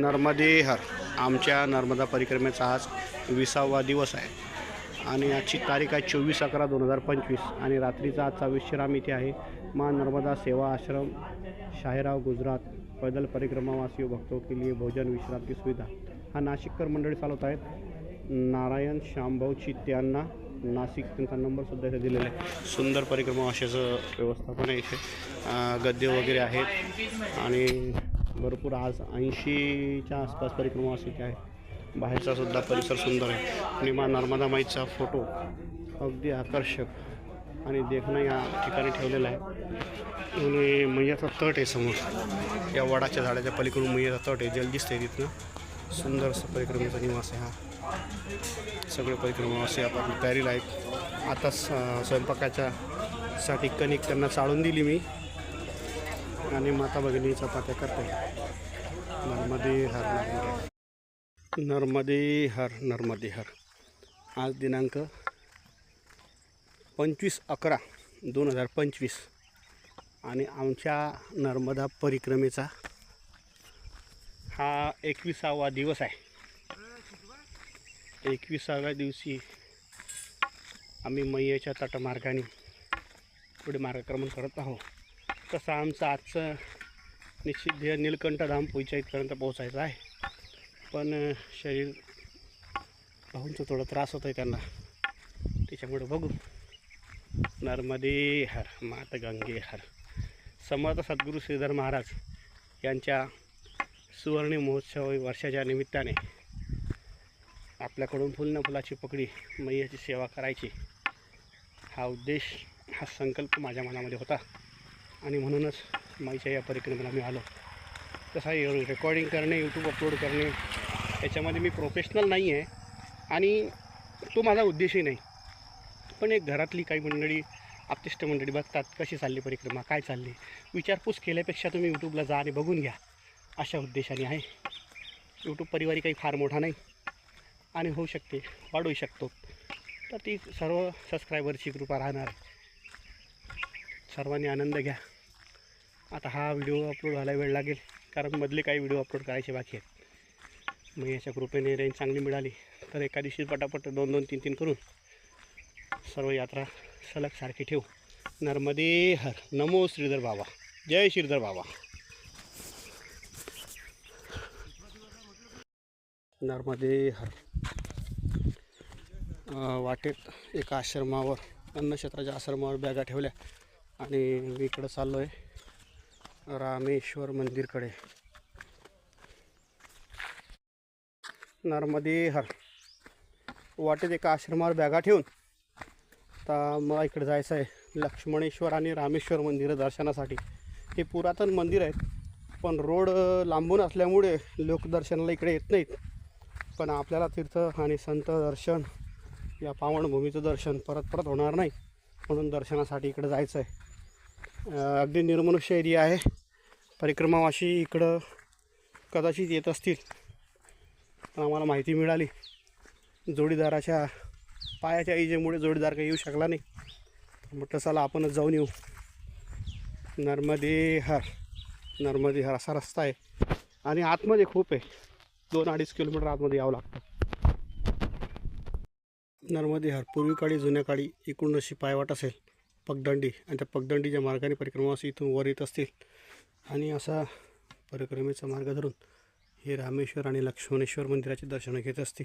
नर्मदे हर आमच्या नर्मदा परिक्रमेचा आज विसावा दिवस आहे. आणि आजची तारीख आहे चोवीस अकरा दोन हजार पंचवीस. आणि रात्रीचा आजचा विश्राम इथे आहे. मा नर्मदा सेवा आश्रम शाहिराव गुजरात पैदल परिक्रमावासी भक्तों के लिए भोजन विश्राम की सुविधा. हा नाशिककर मंडळी चालवत आहेत. नारायण श्यामभाऊ त्यांना नाशिक त्यांचा नंबरसुद्धा इथे दिलेला आहे. सुंदर परिक्रमावाशाचं व्यवस्थापन आहे इथे. गद्य वगैरे आहेत. आणि भरपूर आज ऐंशीच्या आसपास परिक्रमा असे आहे बाहेरचा सुद्धा परिसर सुंदर आहे. आणि मा नर्मदा माईचा फोटो अगदी आकर्षक आणि देखणं या ठिकाणी ठेवलेला आहे. आणि मैयाचा तट आहे समोर. या वडाच्या झाडाच्या पलीकडून मैयाचा तट आहे. जल दिसतंय तिथनं. सुंदर असं परिक्रमेचा निवास आहे हा. सगळे असे आपापली तयारीला आहेत. आता स स्वयंपाकाच्या साठी कणिक त्यांना चाळून दिली मी. आणि माता भगिनी चपात्या करते. नर्मदे हर नर्मदे. नर्मदे हर नर्मदे हर. आज दिनांक पंचवीस अकरा दोन हजार पंचवीस. आणि आमच्या नर्मदा परिक्रमेचा हा एकविसावा दिवस आहे. एकविसाव्या दिवशी आम्ही मैयाच्या तटमार्गाने पुढे मार्गक्रमण करत आहोत. तसं आमचं आजचं निश्चित ध्येय नीलकंठधाम पुढच्या इथपर्यंत पोहोचायचं आहे. पण शरीर भाऊंचं थोडं त्रास होतो आहे त्यांना. त्याच्यामुळे बघू. नर्मदे हर मात गंगे हर. समर्थ सद्गुरू श्रीधर महाराज यांच्या सुवर्ण महोत्सव वर्षाच्या निमित्ताने आपल्याकडून फुल न फुलाची पकडी मैयाची सेवा करायची. हा उद्देश हा संकल्प माझ्या मनामध्ये होता. आणि म्हणूनच माईच्या या परिक्रमेला मी आलो. तसा रेकॉर्डिंग करणे यूट्यूब अपलोड करणे याच्यामध्ये मी प्रोफेशनल नाही आहे आणि तो माझा उद्देशही नाही. पण एक घरातली काही मंडळी आप्तिष्ट मंडळी बघतात कशी चालली परिक्रमा काय चालली विचारपूस केल्यापेक्षा तुम्ही यूट्यूबला जा आणि बघून घ्या. अशा उद्देशाने आहे. यूट्यूब परिवारी काही फार मोठा नाही आणि होऊ शकते वाढवू शकतो. तर ती सर्व सबस्क्रायबरची कृपा राहणार. आहे. सर्वांनी आनंद घ्या. आता हा व्हिडिओ अपलोड व्हायला वेळ लागेल कारण मधले काही व्हिडिओ अपलोड करायचे बाकी आहेत. मग याच्या कृपेने रेंज चांगली मिळाली तर एका दिवशी पटापट दोन दोन तीन तीन करून सर्व यात्रा सलग सारखी ठेवू. नर्मदे हर. नमो श्रीधर बाबा. जय श्रीधर बाबा. नर्मदे हर. वाटेत एका आश्रमावर अन्नक्षेत्राच्या आश्रमावर बॅगा ठेवल्या आणि मी इकडं चाललो आहे रामेश्वर मंदिरकडे. नर्मदे हर. वाटेत एका आश्रमावर बॅगा ठेवून. आता मला इकडे जायचं आहे लक्ष्मणेश्वर आणि रामेश्वर मंदिरं दर्शनासाठी. हे पुरातन मंदिर आहेत. पण रोड लांबून असल्यामुळे लोक दर्शनाला इकडे येत नाहीत. पण आपल्याला तीर्थ आणि संत दर्शन या पावनभूमीचं दर्शन परत परत होणार नाही. म्हणून दर्शनासाठी इकडे जायचं आहे. अगदी निर्मनुष्य एरिया आहे. परिक्रमावाशी इकडं कदाचित येत असतील पण आम्हाला माहिती मिळाली. जोडीदाराच्या पायाच्या इजेमुळे जोडीदार काही येऊ शकला नाही. म्हटलं चला आपणच जाऊन येऊ. नर्मदे हर हर असा रस्ता आहे. आणि आतमध्ये खूप आहे. दोन अडीच किलोमीटर आतमध्ये यावं लागतं. नर्मदेहर हर पूर्वी जुन्या काळी एकूण अशी पायवाट असेल. पगदंडी आणि त्या पगदंडीच्या मार्गाने परिक्रमावासी इथून वर येत असतील. आणि असा परिक्रमेचा मार्ग धरून हे रामेश्वर आणि लक्ष्मणेश्वर मंदिराचे दर्शनं घेत असतील.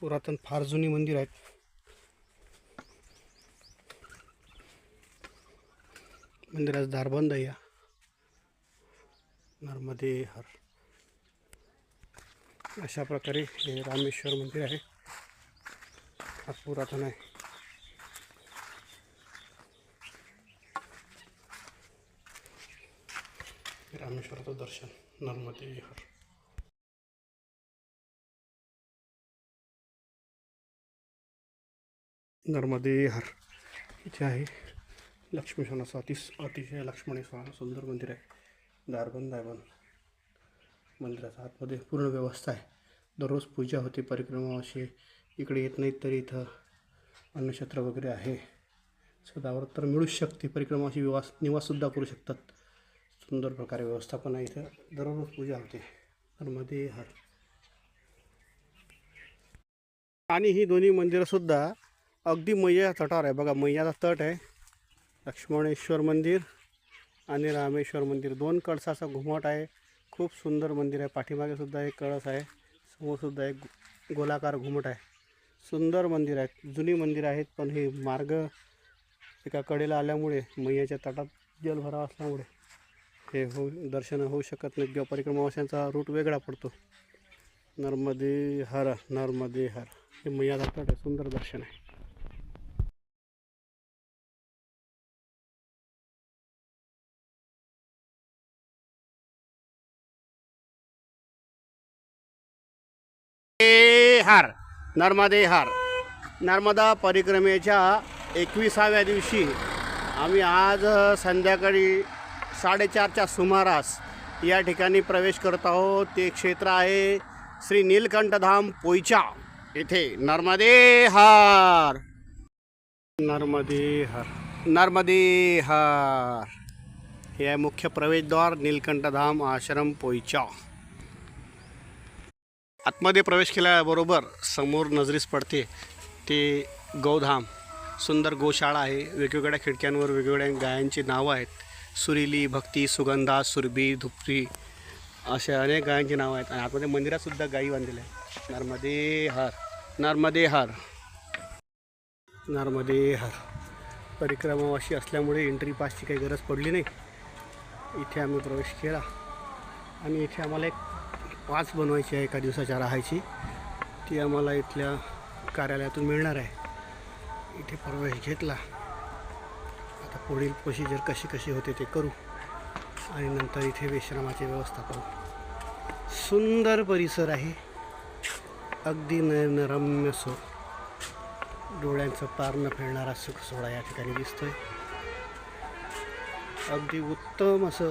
पुरातन फार जुनी मंदिर आहेत. मंदिराचं दार बंद आहे या. नर्मदे हर. अशा प्रकारे हे रामेश्वर मंदिर आहे. हा पुरातन आहे. रामेश्वराचं दर्शन नर्मदे विहार. नर्मदे हर इथे आहे लक्ष्मीश्वराचं अतिश अतिशय लक्ष्मणेश्वर सुंदर मंदिर आहे. दारबंद आहे मंदिराच्या आतमध्ये पूर्ण व्यवस्था आहे. दररोज पूजा होते परिक्रमा असे. इकडे येत नाहीत तरी इथं अन्नक्षेत्र वगैरे आहे. सदावर तर मिळूच शकते. परिक्रमाशी विवास निवाससुद्धा करू शकतात. सुंदर प्रकारे व्यवस्थापन आहे इथं. दररोज पूजा होते. नर्मदे हर आणि ही दोन्ही मंदिरंसुद्धा अगदी मैया तटावर आहे. बघा मैयाचा तट आहे. लक्ष्मणेश्वर मंदिर आणि रामेश्वर मंदिर. दोन कळसाचा घुमट आहे. खूप सुंदर मंदिर आहे. पाठीमागे सुद्धा एक कळस आहे. समोरसुद्धा एक गोलाकार घुमट आहे. सुंदर मंदिर आहेत जुनी मंदिर आहेत पण हे मार्ग एका कडेला आल्यामुळे मैयाच्या तटात जलभराव असल्यामुळे हे होऊ दर्शन होऊ शकत नाही. किंवा परिक्रमावाशांचा रूट वेगळा पडतो. नर्मदे हर नर्मदे हर. हे मैया आहे सुंदर दर्शन आहे. हार. नर्मदे हार. नर्मदा परिक्रमेच्या एकविसाव्या दिवशी आम्ही आज संध्याकाळी साडेचारच्या सुमारास या ठिकाणी प्रवेश करत आहोत. ते क्षेत्र आहे श्री नीलकंठधाम पोईचा. येथे नर्मदे हार. नर्मदे हर. नर्मदे हार. हे आहे मुख्य प्रवेशद्वार नीलकंठधाम आश्रम पोईचा. आतमध्ये प्रवेश केल्याबरोबर समोर नजरेस पडते ते गौधाम. सुंदर गोशाळा आहे. वेगवेगळ्या खिडक्यांवर वेगवेगळ्या गायांची नावं आहेत. सुरीली भक्ती सुगंधा सुरभी धुपरी अशा अनेक गायांची नावं आहेत. आणि आतमध्ये मंदिरातसुद्धा गायी बांधलेल्या आहेत. नर्मदे हार. नर्मदे हार. नर्मदे हार. परिक्रमावाशी असल्यामुळे एंट्री पासची काही गरज पडली नाही. इथे आम्ही प्रवेश केला. आणि इथे आम्हाला एक पाच बनवायची आहे एका दिवसाच्या राहायची. ती आम्हाला इथल्या कार्यालयातून मिळणार आहे. इथे प्रवेश घेतला. पुढील प्रोसिजर कशी कशी होते ते करू आणि नंतर इथे विश्रामाची व्यवस्था करू सुंदर परिसर आहे. अगदी नयनरम्य सो डोळ्यांचं पार न फेळणारा सुख सोहळा या ठिकाणी दिसतोय. अगदी उत्तम असं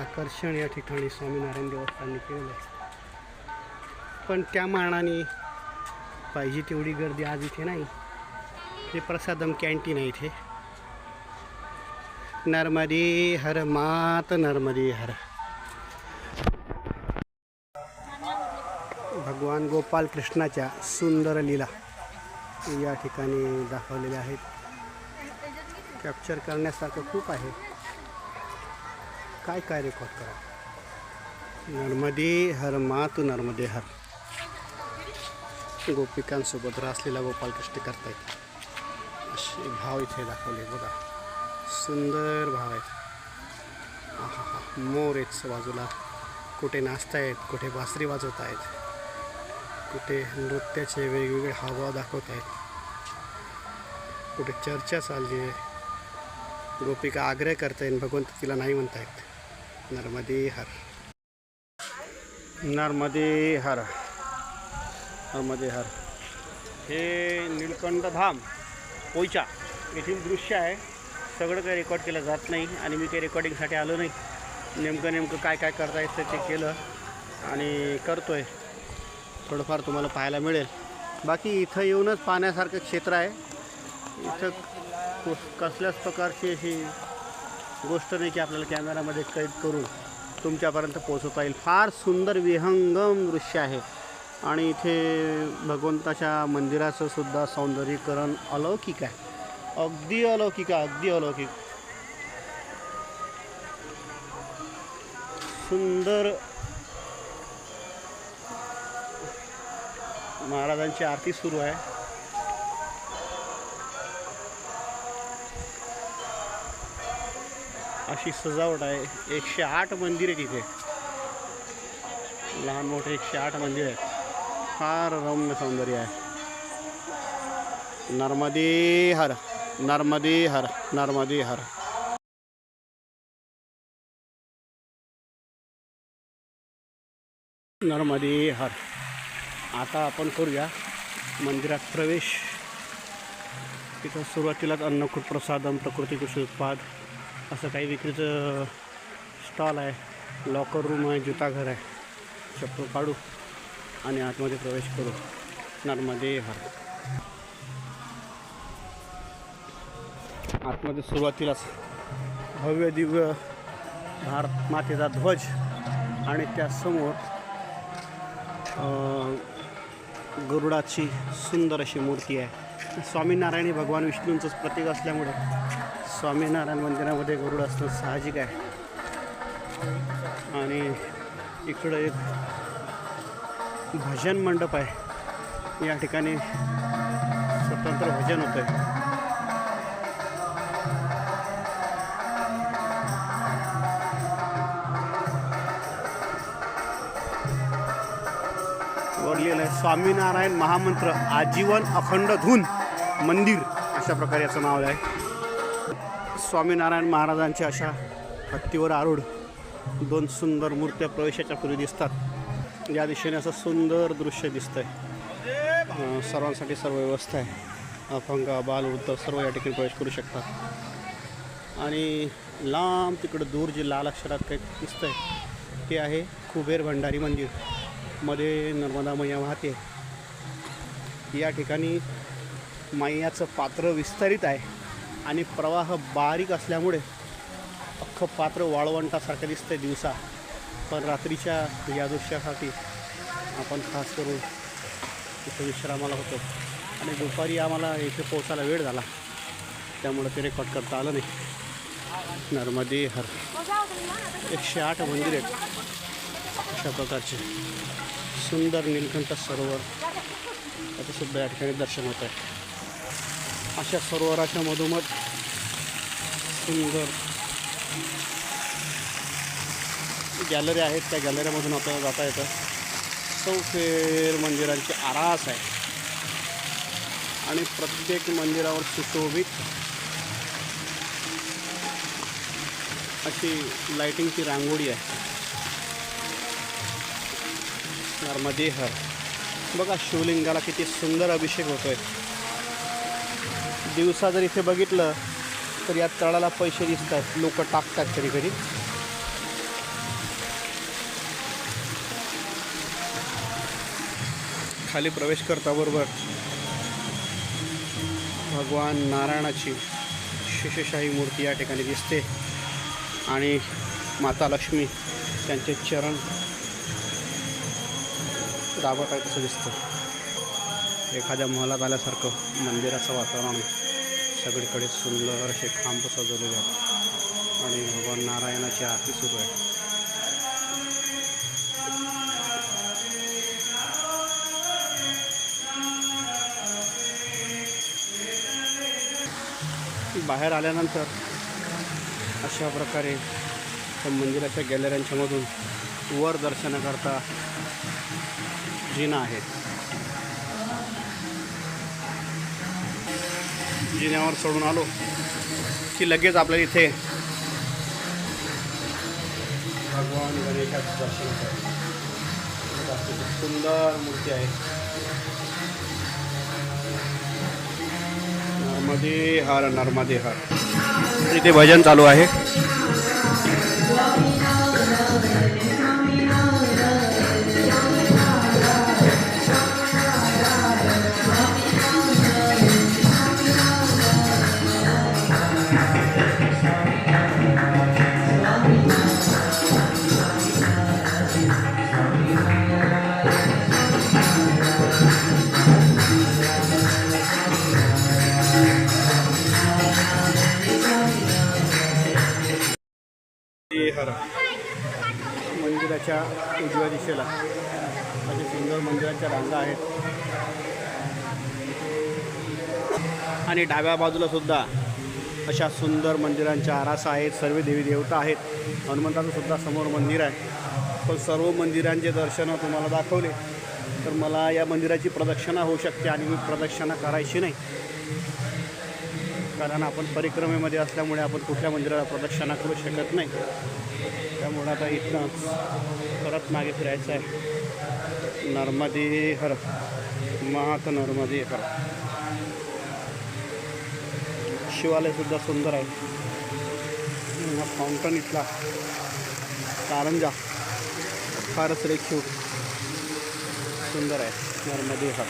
आकर्षण या ठिकाणी स्वामीनारायण देवस्थानने केलं आहे. पण त्या मानाने पाहिजे तेवढी गर्दी आज इथे नाही. हे प्रसादम कॅन्टीन आहे इथे. नर्मदे हर मात नर्मदे हर. भगवान गोपाल कृष्णाच्या सुंदर लीला या ठिकाणी दाखवलेल्या आहेत. कॅप्चर करण्यासारखं खूप आहे. काय काय रेकॉर्ड करा? नर्मदे हर मात नर्मदे हर. गोपिकांसोबत रासलेला गोपालकृष्ण करतायत. असे भाव इथे दाखवले बघा. सुंदर भाव आहेत मोर आहेत बाजूला. कुठे नाचतायत कुठे बासरी वाजवत आहेत कुठे नृत्याचे वेगवेगळे हावभाव दाखवत आहेत कुठे चर्चा चालली आहे. गोपिका आग्रह करतायत भगवंत तिला नाही म्हणतायत. नर्मदे हर. नर्मदे हर. नर्मदे हर. हे निळकंठ धाम. पोईचा येथील दृश्य आहे. सगळं काही रेकॉर्ड केलं जात नाही आणि मी काही रेकॉर्डिंगसाठी आलो नाही. नेमकं नेमकं काय काय करता येतं ते केलं आणि करतो आहे थोडंफार तुम्हाला पाहायला मिळेल. बाकी इथं येऊनच पाहण्यासारखं क्षेत्र आहे. इथं कुस कसल्याच प्रकारची अशी गोष्ट नाही की आपल्याला कॅमेरामध्ये कैद करून तुमच्यापर्यंत पोहोचवता येईल फार सुंदर विहंगम दृश्य आहे. आणि इथे भगवंताच्या मंदिराचं सुद्धा सौंदर्यीकरण अलौकिक आहे. अगदी अलौकिक आहे अगदी अलौकिक. सुंदर महाराजांची आरती सुरू आहे. अशी सजावट आहे. एकशे आठ मंदिर आहे तिथे लहान मोठे एकशे आठ मंदिर आहेत. फार रम्य सौंदर्य आहे. नर्मदे हर नर्मदे हर नर्मदे हर. नर्मदे हर. आता आपण करूया मंदिरात प्रवेश. तिथं सुरुवातीलाच अन्नकूट प्रसादम प्रकृती कृषी उत्पाद असं काही विक्रीचं स्टॉल आहे. लॉकर रूम आहे जुताघर आहे. चप्पल काढू. आणि आतमध्ये प्रवेश करू. नर्मदे हर. आतमध्ये सुरुवातीलाच भव्य दिव्य भारत मातेचा ध्वज आणि त्यासमोर गरुडाची सुंदर अशी मूर्ती आहे. स्वामीनारायण हे भगवान विष्णूंचंच प्रतीक असल्यामुळे स्वामीनारायण मंदिरामध्ये गरुड असणं साहजिक आहे. आणि इकडं एक भजन मंडप आहे. या ठिकाणी स्वतंत्र भजन होतं आहे वर लिहिलं आहे. स्वामीनारायण महामंत्र आजीवन अखंड धून मंदिर अशा प्रकारे याचं नाव आहे. स्वामीनारायण महाराजांच्या अशा हत्तीवर आरूढ दोन सुंदर मूर्त्या प्रवेशाच्या पूर्वी दिसतात. या दिशेने असं सुंदर दृश्य दिसतंय. आहे सर्वांसाठी सर्व व्यवस्था आहे. अपंग बालवृद्ध सर्व या ठिकाणी प्रवेश करू शकतात. आणि लांब तिकडं दूर जे लाल अक्षरात काही दिसतंय ते आहे कुबेर भंडारी मंदिर. मध्ये नर्मदा मैया वाहते. या ठिकाणी मैयाचं पात्र विस्तारित आहे आणि प्रवाह बारीक असल्यामुळे अख्खं पात्र वाळवंटासारखं दिसतंय दिवसा. पण रात्रीच्या या दृश्यासाठी आपण खास करून इथं विश्रामाला होतो. आणि दुपारी आम्हाला इथे पोचायला वेळ झाला. त्यामुळं ते रेकॉर्ड करता आलं नाही. नर्मदे हर. एकशे आठ मंदिर आहेत. अशा प्रकारचे. सुंदर नीलकंठ सरोवर. त्याचंसुद्धा या ठिकाणी दर्शन होत आहे. अशा सरोवराच्या मधोमध सुंदर गॅलरी आहेत त्या गॅलरीमधून आपल्याला जाता येतं. चौफेर मंदिरांची आरास आहे. आणि प्रत्येक मंदिरावर सुशोभित अशी लाईटिंगची रांगोळी आहे. नर्मदेहर. बघा शिवलिंगाला किती सुंदर अभिषेक होतोय. दिवसा जर इथे बघितलं तर या तळाला पैसे दिसतात. लोक टाकतात कधी कधी खाली प्रवेश करताबरोबर भगवान नारायणाची शेषशाही मूर्ती या ठिकाणी दिसते. आणि माता लक्ष्मी त्यांचे चरण दाबत आहे तसं दिसतं. एखाद्या महलात आल्यासारखं मंदिराचं वातावरण सगळीकडे सुंदर असे खांब सजवलेले आहेत. आणि भगवान नारायणाची आरती सुरू आहे. बाहेर आल्यानंतर अशा प्रकारे त्या मंदिराच्या गॅलऱ्यांच्या मधून वर दर्शनाकरता जिना आहेत. जिन्यावर सोडून आलो की लगेच आपल्याला इथे भगवान गणेशाचं दर्शन सुंदर मूर्ती आहे. नर्मदे हर नर्मदे हर इथे भजन चालू आहे. मंदिराच्या उजव्या दिशेला. असे सुंदर मंदिराच्या रांगा आहेत. आणि डाव्या बाजूला सुद्धा अशा सुंदर मंदिरांच्या आरासा आहेत. सर्व देवी देवता आहेत. हनुमंताचं सुद्धा समोर मंदिर आहे. पण सर्व मंदिरांचे दर्शन तुम्हाला दाखवले. तर मला या मंदिराची प्रदक्षिणा होऊ शकते आणि मी प्रदक्षिणा करायची नाही. कारण आपण परिक्रमेमध्ये असल्यामुळे आपण कुठल्या मंदिराला प्रदक्षिणा करू शकत नाही. त्यामुळे आता इथनं परत मागे फिरायचं आहे. नर्मदे हर मात नर्मदे हर. शिवालयसुद्धा सुंदर आहे. फाउंटन इथला. कारंजा. फारच रेखीव. सुंदर आहे. नर्मदे हर.